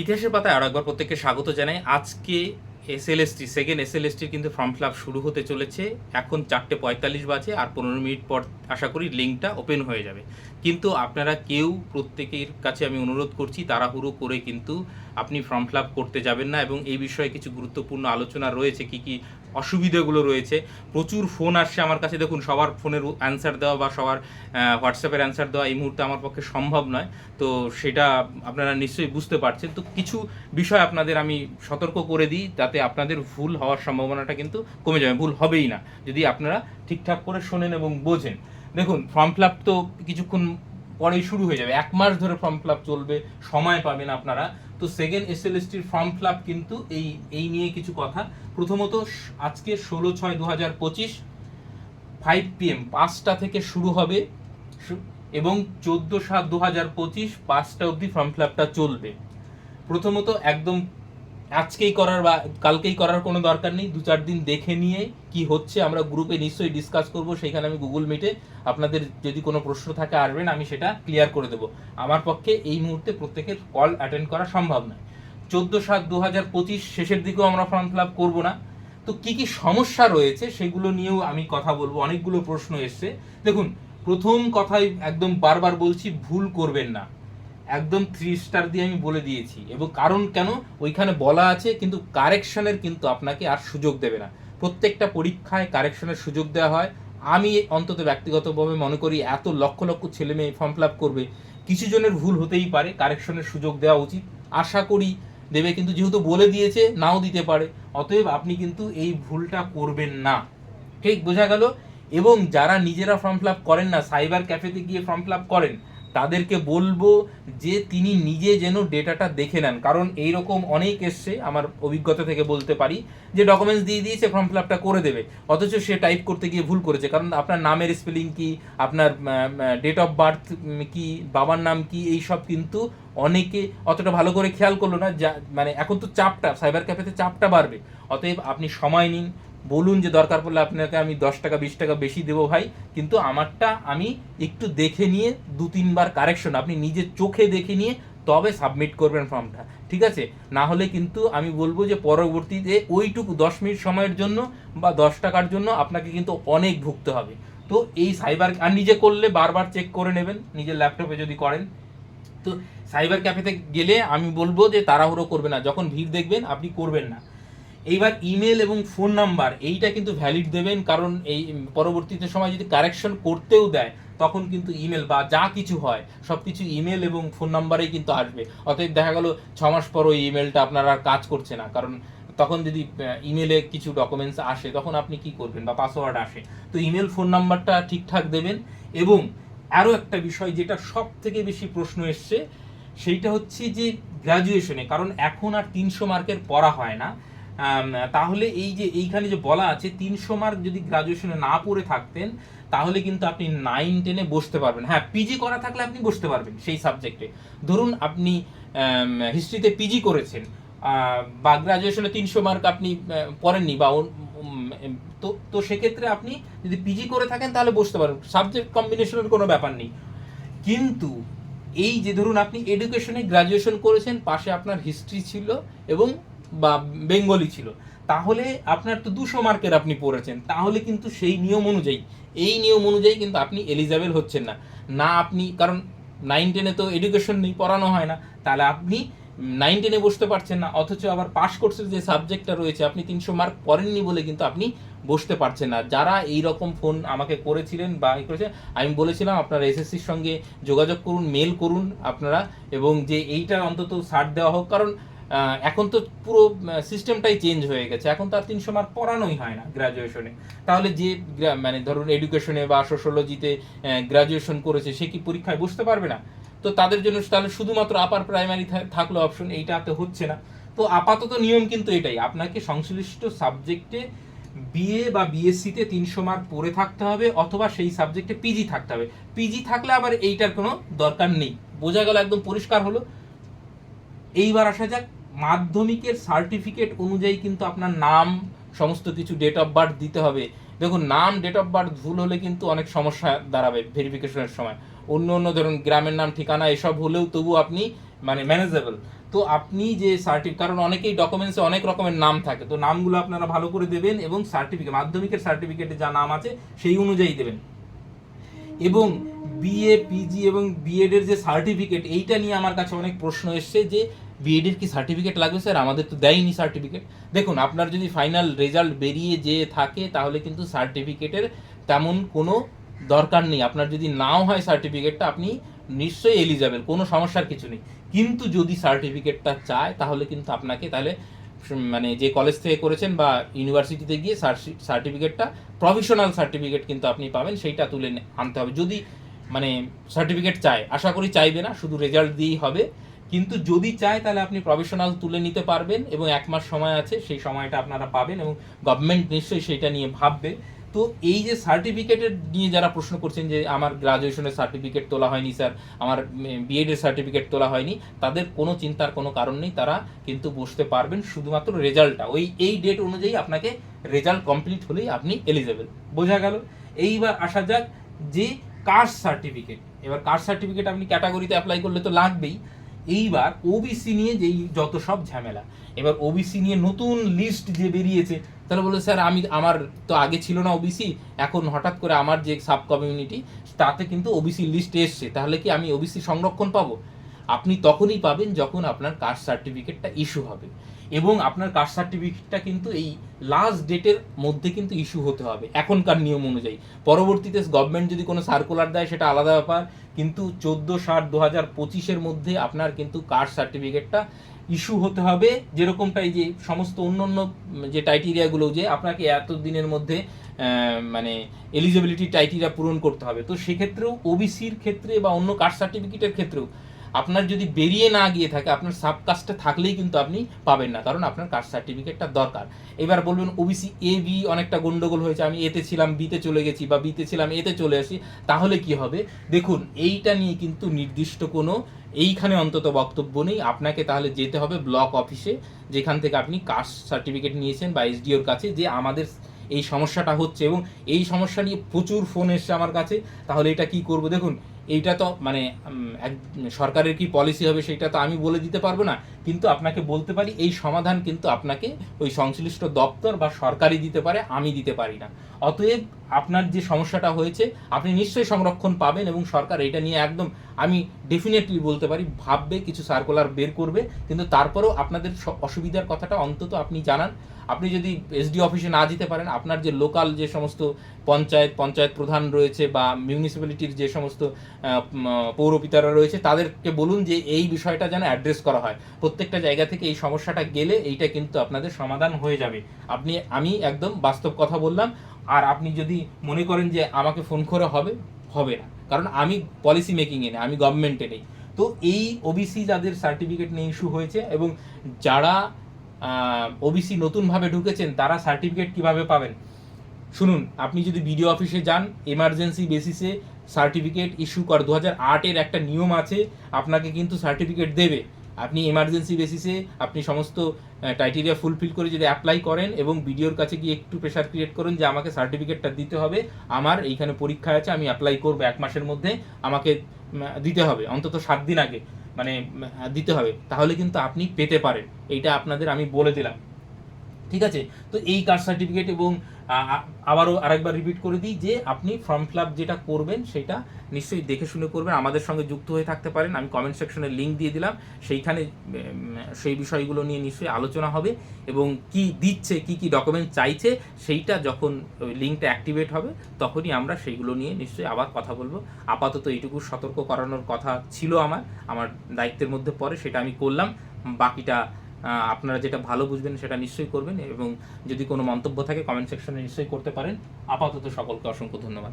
ইতিহাসের পাতায় আরও একবার প্রত্যেককে স্বাগত জানাই। আজকে S L S T second এসএলএসটির কিন্তু ফর্ম ফিল শুরু হতে চলেছে। এখন চারটে পঁয়তাল্লিশ বাজে আর পনেরো মিনিট পর আশা করি লিঙ্কটা ওপেন হয়ে যাবে। কিন্তু আপনারা কেউ প্রত্যেকের কাছে আমি অনুরোধ করছি, তাড়াহুড়ো করে কিন্তু আপনি ফর্ম ফিল করতে যাবেন না এবং এই বিষয়ে কিছু গুরুত্বপূর্ণ আলোচনা রয়েছে, কি কি অসুবিধাগুলো রয়েছে। প্রচুর ফোন আসছে আমার কাছে, দেখুন সবার ফোনের অ্যান্সার দেওয়া বা সবার হোয়াটসঅ্যাপের অ্যান্সার দেওয়া এই মুহূর্তে আমার পক্ষে সম্ভব নয়। তো সেটা আপনারা নিশ্চয়ই বুঝতে পারছেন। তো কিছু বিষয় আপনাদের আমি সতর্ক করে দিই, যাতে আপনাদের ভুল হওয়ার সম্ভাবনাটা কিন্তু কমে যাবে। ভুল হবেই না। যদি আপনারা ঠিকঠাক করে শোনেন এবং বোঝেন। দেখুন ফর্ম ফিল তো কিছুক্ষণ পরেই শুরু হয়ে যাবে। এক মাস ধরে ফর্ম ফিল চলবে, সময় পাবেন আপনারা। তো সেকেন্ড এস এল এসএলএসটির ফর্ম ফিল আপ কিন্তু এই এই নিয়ে কিছু কথা। প্রথমত, আজকে ষোলো ছয় দু হাজার পঁচিশ ফাইভ পিএম পাঁচটা থেকে শুরু হবে। এবং চোদ্দ সাত দু হাজার পঁচিশ, পাঁচটা অবধি ফর্ম ফিল চলবে। প্রথমত, একদম আজকেই করার বা কালকেই করার কোনো দরকার নেই। দু চার দিন দেখে নিয়ে কি হচ্ছে আমরা গ্রুপে নিশ্চয়ই ডিসকাস করব সেখানে আমি গুগল মিটে আপনাদের যদি কোনো প্রশ্ন থাকে, আসবেন, আমি সেটা ক্লিয়ার করে দেবো। আমার পক্ষে এই মুহূর্তে প্রত্যেকের কল অ্যাটেন্ড করা সম্ভব নয়। চোদ্দ সাত দু হাজার পঁচিশ শেষের দিকেও আমরা ফর্ম ফিল আপ করব না। তো কি কি সমস্যা রয়েছে সেগুলো নিয়েও আমি কথা বলব। অনেকগুলো প্রশ্ন এসছে। দেখুন, প্রথম কথাই একদম বারবার বলছি, ভুল করবেন না। একদম থ্রি স্টার দিয়ে আমি বলে দিয়েছি। এবং কারণ কেন? ওইখানে বলা আছে, কিন্তু কারেকশনের কিন্তু আপনাকে আর সুযোগ দেবে না। প্রত্যেকটা পরীক্ষায় কারেকশনের সুযোগ দেওয়া হয়। আমি অন্তত ব্যক্তিগতভাবে মনে করি এত লক্ষ লক্ষ ছেলে মেয়ে ফর্ম ফিল করবে, কিছু জনের ভুল হতেই পারে কারেকশনের সুযোগ দেওয়া উচিত। আশা করি দেবে, কিন্তু যেহেতু বলে দিয়েছে, নাও দিতে পারে। অতএব আপনি কিন্তু এই ভুলটা করবেন না। ঠিক, বোঝা গেল? এবং যারা নিজেরা ফর্ম ফিল করেন না সাইবার ক্যাফেতে গিয়ে ফর্ম ফিল করেন তাদেরকে বলব যে তিনি নিজে যেন ডেটাটা দেখে নেন। কারণ এইরকম অনেক এসছে, আমার অভিজ্ঞতা থেকে বলতে পারি, যে ডকুমেন্টস দিয়ে দিয়েছে ফর্ম ফিল আপটা করে দেবে। অথচ সে টাইপ করতে গিয়ে ভুল করেছে। কারণ আপনার নামের স্পেলিং কি, আপনার ডেট অফ বার্থ কি, বাবার নাম কি, এই সব কিন্তু অনেকে অতটা ভালো করে খেয়াল করল না। যা মানে এখন তো চাপটা সাইবার ক্যাফেতে চাপটা বাড়বে। অতএব আপনি সময় নিন বলুন যে দরকার পড়লে আপনাকে আমি দশ টাকা, বিশ টাকা বেশি দেবো ভাই, কিন্তু আমারটা আমি একটু দেখে নিয়ে দু, তিনবার কারেকশন আপনি নিজের চোখে দেখে নিয়ে তবে সাবমিট করবেন ফর্মটা ঠিক আছে? না হলে কিন্তু আমি বলব যে পরবর্তীতে ওইটুকু দশ মিনিট সময়ের জন্য বা দশ টাকার জন্য আপনাকে কিন্তু অনেক ভুগতে হবে। তো এই সাইবার আর নিজে করলে বারবার চেক করে নেবেন, নিজের ল্যাপটপে যদি করেন। তো সাইবার ক্যাফেতে গেলে আমি বলব যে তাড়াহুড়ো করবে না, যখন ভিড় দেখবেন আপনি করবেন না। এইবার ইমেল এবং ফোন নাম্বার এইটা কিন্তু ভ্যালিড দেবেন, কারণ এই পরবর্তীতে সময় যদি কারেকশন করতেও দেয়, তখন কিন্তু ইমেল বা যা কিছু হয় সব কিছু ইমেল এবং ফোন নাম্বারেই কিন্তু আসবে। অতএব দেখা গেল ছ মাস পর ওই ইমেলটা আপনার আর কাজ করছে না, কারণ তখন যদি ইমেলে কিছু ডকুমেন্টস আসে, তখন আপনি কি করবেন বা পাসওয়ার্ড আসে। তো ইমেল ফোন নাম্বারটা ঠিকঠাক দেবেন এবং আরও একটা বিষয় যেটা সব থেকে বেশি প্রশ্ন এসছে, সেইটা হচ্ছে যে গ্র্যাজুয়েশনে কারণ এখন আর তিনশো মার্কের পড়া হয় না। তাহলে এই যে এইখানে যে বলা আছে, তিনশো মার্ক যদি গ্রাজুয়েশনে না পড়ে থাকতেন, তাহলে কিন্তু আপনি নাইন টেনে বসতে পারবেন। হ্যাঁ পিজি করা থাকলে আপনি বসতে পারবেন সেই সাবজেক্টে ধরুন আপনি হিস্ট্রিতে পিজি করেছেন বা গ্রাজুয়েশনে তিনশো মার্ক আপনি পড়েননি বা তো তো সেক্ষেত্রে আপনি যদি পিজি করে থাকেন, তাহলে বসতে পারবেন। সাবজেক্ট কম্বিনেশনের কোনো ব্যাপার নেই। কিন্তু এই যে ধরুন আপনি এডুকেশনে গ্রাজুয়েশন করেছেন, পাশে আপনার হিস্ট্রি ছিল এবং বা বেঙ্গলি ছিল। তাহলে আপনার তো দুশো মার্কের আপনি পড়েছেন। তাহলে কিন্তু সেই নিয়ম অনুযায়ী, এই নিয়ম অনুযায়ী কিন্তু আপনি এলিজাবেল হচ্ছেন না। না আপনি, কারণ নাইন টেনে তো এডুকেশন নেই, পড়ানো হয় না। তাহলে আপনি নাইন টেনে বসতে পারছেন না, অথচ আবার পাস কোর্সের যে সাবজেক্টটা রয়েছে, আপনি তিনশো মার্ক পড়েননি বলে কিন্তু আপনি বসতে পারছেন না। যারা এই রকম ফোন আমাকে করেছিলেন বা ই করেছে, আমি বলেছিলাম, আপনারা এসএসসির সঙ্গে যোগাযোগ করুন মেল করুন আপনারা, এবং যে এইটা অন্তত ছাড় দেওয়া হোক, কারণ এখন তো পুরো সিস্টেমটাই চেঞ্জ হয়ে গেছে। এখন তো আর তিনশো মার্ক পড়ানোই হয় না গ্রাজুয়েশনে তাহলে যে মানে ধরুন এডুকেশনে বা সোশ্যোলজিতে গ্রাজুয়েশন করেছে, সে কি পরীক্ষায় বসতে পারবে না? তো তাদের জন্য তাহলে শুধুমাত্র আপার প্রাইমারি থাকল অপশন এইটাতে হচ্ছে না। তো আপাতত নিয়ম কিন্তু এটাই। আপনাকে সংশ্লিষ্ট সাবজেক্টে বিএ বা বিএসসিতে তিনশো মার্ক পড়ে থাকতে হবে, অথবা সেই সাবজেক্টে পিজি থাকতে হবে। পিজি থাকলে আবার এইটার কোনো দরকার নেই। বোঝা গেল, একদম পরিষ্কার হলো। এইবার আসা যাক মাধ্যমিকের সার্টিফিকেট অনুযায়ী কিন্তু আপনার নাম, সমস্ত কিছু ডেট অফ বার্থ দিতে হবে। দেখুন, নাম ডেট অফ বার্থ ভুল হলে কিন্তু অনেক সমস্যা দাঁড়াবে ভেরিফিকেশনের সময়। অন্য অন্য ধরুন, গ্রামের নাম, ঠিকানা, এসব হলেও তবু আপনি মানে ম্যানেজেবল তো আপনি যে সার্টিফিকেট কারণ অনেকেই ডকুমেন্টসে অনেক রকমের নাম থাকে। তো নামগুলো আপনারা ভালো করে দেবেন এবং সার্টিফিকেট মাধ্যমিকের সার্টিফিকেটে যা নাম আছে, সেই অনুযায়ী দেবেন। এবং বিএ পিজি এবং বিএড এর যে সার্টিফিকেট এইটা নিয়ে আমার কাছে অনেক প্রশ্ন এসছে যে বিএড এর কি সার্টিফিকেট লাগবে স্যার আমাদের তো দেয়নি সার্টিফিকেট দেখুন, আপনার যদি ফাইনাল রেজাল্ট বেরিয়ে যে থাকে, তাহলে কিন্তু সার্টিফিকেটের তেমন কোনো দরকার নেই। আপনার যদি নাও হয় সার্টিফিকেটটা আপনি নিশ্চয়ই এলিজেবল কোনো সমস্যার কিছু নেই। কিন্তু যদি সার্টিফিকেটটা চায়, তাহলে কিন্তু আপনাকে তাহলে মানে যে কলেজ থেকে করেছেন বা ইউনিভার্সিটিতে গিয়ে সার্টিফিকেটটা প্রফেশনাল সার্টিফিকেট কিন্তু আপনি পাবেন, সেইটা তুলে আনতে হবে। যদি মানে সার্টিফিকেট চায়, আশা করি চাইবে না, শুধু রেজাল্ট দিয়েই হবে। কিন্তু যদি চায় তাহলে আপনি প্রফেশনাল তুলে নিতে পারবেন এবং এক মাস সময় আছে, সেই সময়টা আপনারা পাবেন এবং গভর্নমেন্ট নিশ্চয়ই সেটা নিয়ে ভাববে। তো এই যে সার্টিফিকেটের নিয়ে যারা প্রশ্ন করছেন যে আমার গ্রাজুয়েশনের সার্টিফিকেট তোলা হয়নি স্যার আমার বিএড এর সার্টিফিকেট তোলা হয়নি, তাদের কোনো চিন্তার কোনো কারণ নেই, তারা কিন্তু বসতে পারবেন শুধুমাত্র রেজাল্টটা। ওই, এই ডেট অনুযায়ী আপনাকে রেজাল্ট কমপ্লিট হলেই আপনি এলিজেবল বোঝা গেল? এইবার আসা যাক যে কাস্ট সার্টিফিকেট এবার কাস্ট সার্টিফিকেট আপনি ক্যাটাগরিতে অ্যাপ্লাই করলে তো লাগবেই। এইবার ওবিসি নিয়ে যেই যত সব ঝামেলা, এবার ওবিসি নিয়ে নতুন লিস্ট যে বেরিয়েছে তাহলে বলল, স্যার, আমি, আমার তো আগে ছিল না ওবিসি এখন হঠাৎ করে আমার যে সাব কমিউনিটি তাতে কিন্তু ওবিসি লিস্ট এসছে, তাহলে কি আমি ওবিসি সংরক্ষণ পাবো? আপনি তখনই পাবেন যখন আপনার কাস্ট সার্টিফিকেটটা ইস্যু হবে। এবং আপনার কাস্ট সার্টিফিকেটটা কিন্তু এই লাস্ট ডেটের মধ্যে কিন্তু ইস্যু হতে হবে, এখনকার নিয়ম অনুযায়ী। পরবর্তীতে গভর্নমেন্ট যদি কোনো সার্কুলার দেয়, সেটা আলাদা ব্যাপার। কিন্তু চোদ্দ সাত দু হাজার পঁচিশের মধ্যে আপনার কিন্তু কাস্ট সার্টিফিকেটটা ইস্যু হতে হবে। যেরকমটা এই যে সমস্ত অন্য অন্য যে টাইটেরিয়াগুলো যে আপনাকে এত দিনের মধ্যে মানে এলিজিবিলিটি টাইটেরিয়া পূরণ করতে হবে। তো সেক্ষেত্রেও ওবিসির ক্ষেত্রে বা অন্য কাস্ট সার্টিফিকেটের ক্ষেত্রেও আপনার যদি বেরিয়ে না গিয়ে থাকে, আপনার সাব কাস্টে থাকলেই কিন্তু আপনি পাবেন না। কারণ আপনার কাস্ট সার্টিফিকেটটা দরকার। এবার বলবেন ওবিসি এ বি অনেকটা গন্ডগোল হয়েছে। আমি এতে ছিলাম বিতে চলে গেছি বা বিতে ছিলাম এতে চলে আসি, তাহলে কি হবে? দেখুন, এইটা নিয়ে কিন্তু নির্দিষ্ট কোনো এইখানে অন্তত বক্তব্য নেই। আপনাকে তাহলে যেতে হবে ব্লক অফিসে যেখান থেকে আপনি কাস্ট সার্টিফিকেট নিয়েছেন বা এসডিওর কাছে যে আমাদের এই সমস্যাটা হচ্ছে এবং এই সমস্যা নিয়ে প্রচুর ফোন এসছে আমার কাছে। তাহলে এটা কি করব? দেখুন এইটা তো মানে সরকারের কি পলিসি হবে সেটা তো আমি বলে দিতে পারব না। কিন্তু আপনাকে বলতে পারি, এই সমাধান কিন্তু আপনাকে ওই সংশ্লিষ্ট দপ্তর বা সরকারই দিতে পারে, আমি দিতে পারি না। অতএব আপনার যে সমস্যাটা হয়েছে, আপনি নিশ্চয়ই সংরক্ষণ পাবেন এবং সরকার এটা নিয়ে একদম, আমি ডেফিনেটলি বলতে পারি, ভাববে, কিছু সার্কুলার বের করবে, কিন্তু তারপরেও আপনাদের অসুবিধার কথাটা অন্তত আপনি জানান। আপনি যদি এসডি অফিসে না দিতে পারেন, আপনার যে লোকাল যে সমস্ত পঞ্চায়েত পঞ্চায়েত প্রধান রয়েছে বা মিউনিসিপ্যালিটির যে সমস্ত পৌরপিতারা রয়েছে, তাদেরকে বলুন যে এই বিষয়টা যেন অ্যাড্রেস করা হয়। প্রত্যেকটা জায়গা থেকে এই সমস্যাটা গেলে এইটা কিন্তু আপনাদের সমাধান হয়ে যাবে। আপনি, আমি একদম বাস্তব কথা বললাম। আর আপনি যদি মনে করেন যে আমাকে ফোন করে হবে হবে না। কারণ আমি পলিসি মেকিংয়ে নেই, আমি গভর্নমেন্টে নেই। তো এই ওবিসি যাদের সার্টিফিকেট নিয়ে ইস্যু হয়েছে এবং যারা ওবিসি নতুনভাবে ঢুকেছেন, তারা সার্টিফিকেট কীভাবে পাবেন? শুনুন, আপনি যদি বিডিও অফিসে যান এমার্জেন্সি বেসিসে সার্টিফিকেট ইস্যু কর, দু হাজার আটের একটা নিয়ম আছে, আপনাকে কিন্তু সার্টিফিকেট দেবে। আপনি এমার্জেন্সি বেসিসে আপনি সমস্ত ক্রাইটেরিয়া ফুলফিল করে যদি অ্যাপ্লাই করেন এবং বিডিওর কাছে গিয়ে একটু প্রেশার ক্রিয়েট করেন যে আমাকে সার্টিফিকেটটা দিতে হবে, আমার এইখানে পরীক্ষা আছে, আমি অ্যাপ্লাই করব এক মাসের মধ্যে, আমাকে দিতে হবে, অন্তত সাত দিন আগে মানে দিতে হবে, তাহলে কিন্তু আপনি পেতে পারেন, এইটা আপনাদের আমি বলে দিলাম। ঠিক আছে? তো এই কাস্ট সার্টিফিকেট এবং আবারও আরেকবার রিপিট করে দিই যে আপনি ফর্ম ফিল আপ যেটা করবেন সেটা নিশ্চয়ই দেখে শুনে করবেন। আমাদের সঙ্গে যুক্ত হয়ে থাকতে পারেন। আমি কমেন্ট সেকশনে লিঙ্ক দিয়ে দিলাম। সেইখানে সেই বিষয়গুলো নিয়ে নিশ্চয়ই আলোচনা হবে এবং কি দিচ্ছে, কি কি ডকুমেন্ট চাইছে সেইটা যখন লিঙ্কটা অ্যাক্টিভেট হবে তখনই আমরা সেইগুলো নিয়ে নিশ্চয়ই আবার কথা বলব। আপাতত এইটুকু সতর্ক করানোর কথা ছিল আমার। আমার দায়িত্বের মধ্যে পড়ে সেটা আমি করলাম। বাকিটা আপনারা যেটা ভালো বুঝবেন সেটা নিশ্চয়ই করবেন এবং যদি কোনো মন্তব্য থাকে কমেন্ট সেকশনে নিশ্চয়ই করতে পারেন। আপাতত সকলকে অসংখ্য ধন্যবাদ।